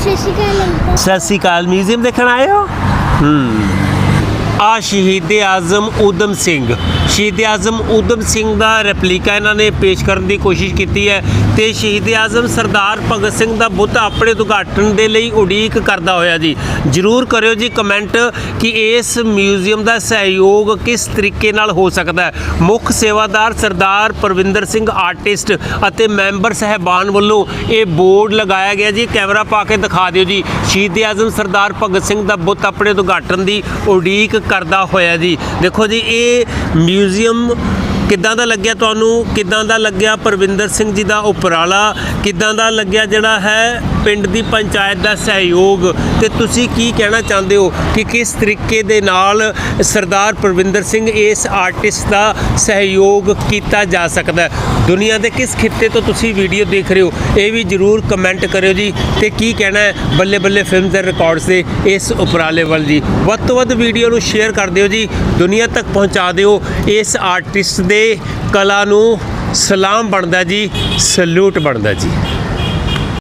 ਸਤਿ ਸ਼੍ਰੀ ਅਕਾਲ ਅੰਕਲ। ਸਤਿ ਸ਼੍ਰੀ ਅਕਾਲ ਮਿਊਜ਼ੀਅਮ ਦੇਖਣ ਆਏ ਹੋ? ਹੂੰ। ਆ ਸ਼ਹੀਦ ਆਜ਼ਮ ਊਧਮ ਸਿੰਘ। ਸ਼ਹੀਦ ਆਜ਼ਮ ਊਧਮ ਸਿੰਘ ਦਾ ਰੈਪਲੀਕਾ ਇਹਨਾਂ ਨੇ ਪੇਸ਼ ਕਰਨ ਦੀ ਕੋਸ਼ਿਸ਼ ਕੀਤੀ ਹੈ ਤੇ ਸ਼ਹੀਦ ਆਜ਼ਮ ਸਰਦਾਰ ਭਗਤ ਸਿੰਘ ਦਾ ਬੁੱਤ ਆਪਣੇ ਉਦਘਾਟਨ ਦੇ ਲਈ ਉਡੀਕ ਕਰਦਾ ਹੋਇਆ ਜੀ। ਜਰੂਰ ਕਰਿਓ ਜੀ ਕਮੈਂਟ ਕਿ ਇਸ ਮਿਊਜ਼ੀਅਮ ਦਾ ਸਹਿਯੋਗ ਕਿਸ ਤਰੀਕੇ ਨਾਲ ਹੋ ਸਕਦਾ ਹੈ। ਮੁੱਖ ਸੇਵਾਦਾਰ ਸਰਦਾਰ ਪਰਵਿੰਦਰ ਸਿੰਘ ਆਰਟਿਸਟ ਅਤੇ ਮੈਂਬਰ ਸਹਿਬਾਨ ਵੱਲੋਂ ਇਹ ਬੋਰਡ ਲਗਾਇਆ ਗਿਆ ਜੀ। ਕੈਮਰਾ ਪਾ ਕੇ ਦਿਖਾ ਦਿਓ ਜੀ। ਸ਼ਹੀਦ ਆਜ਼ਮ ਸਰਦਾਰ ਭਗਤ ਸਿੰਘ ਦਾ ਬੁੱਤ ਆਪਣੇ ਉਦਘਾਟਨ ਦੀ ਉਡੀਕ ਕਰਦਾ ਹੋਇਆ ਜੀ। ਦੇਖੋ ਜੀ, ਇਹ ਮਿਊਜ਼ੀਅਮ ਕਿੱਦਾਂ ਦਾ ਲੱਗਿਆ ਤੁਹਾਨੂੰ? ਕਿੱਦਾਂ ਦਾ ਲੱਗਿਆ ਪਰਵਿੰਦਰ ਸਿੰਘ ਜੀ ਦਾ ਉਪਰਾਲਾ? ਕਿੱਦਾਂ ਦਾ ਲੱਗਿਆ ਜਿਹੜਾ ਹੈ ਪਿੰਡ ਦੀ ਪੰਚਾਇਤ ਦਾ ਸਹਿਯੋਗ ਤੇ ਤੁਸੀਂ ਕੀ ਕਹਿਣਾ ਚਾਹੁੰਦੇ ਹੋ ਕਿ ਕਿਸ ਤਰੀਕੇ ਦੇ ਨਾਲ ਸਰਦਾਰ ਪ੍ਰਵਿੰਦਰ ਸਿੰਘ ਇਸ ਆਰਟਿਸਟ ਦਾ ਸਹਿਯੋਗ ਕੀਤਾ ਜਾ ਸਕਦਾ ਹੈ? ਦੁਨੀਆ ਦੇ ਕਿਸ ਖਿੱਤੇ ਤੋਂ ਤੁਸੀਂ ਵੀਡੀਓ ਦੇਖ ਰਹੇ ਹੋ? ਇਹ ਵੀ ਜਰੂਰ ਕਮੈਂਟ ਕਰਿਓ ਜੀ ਤੇ ਕੀ ਕਹਿਣਾ ਹੈ ਬੱਲੇ ਬੱਲੇ ਫਿਲਮਸ ਦੇ ਰਿਕਾਰਡਸ ਦੇ ਇਸ ਉਪਰਾਲੇ ਵੱਲ ਜੀ? ਵੱਧ ਤੋਂ ਵੱਧ ਵੀਡੀਓ ਨੂੰ ਸ਼ੇਅਰ ਕਰ ਦਿਓ ਜੀ, ਦੁਨੀਆ ਤੱਕ ਪਹੁੰਚਾ ਦਿਓ, ਇਸ ਆਰਟਿਸਟ ਦੇ ਕਲਾ ਨੂੰ ਸਲਾਮ ਬਣਦਾ ਜੀ ਸਲੂਟ ਬਣਦਾ ਜੀ।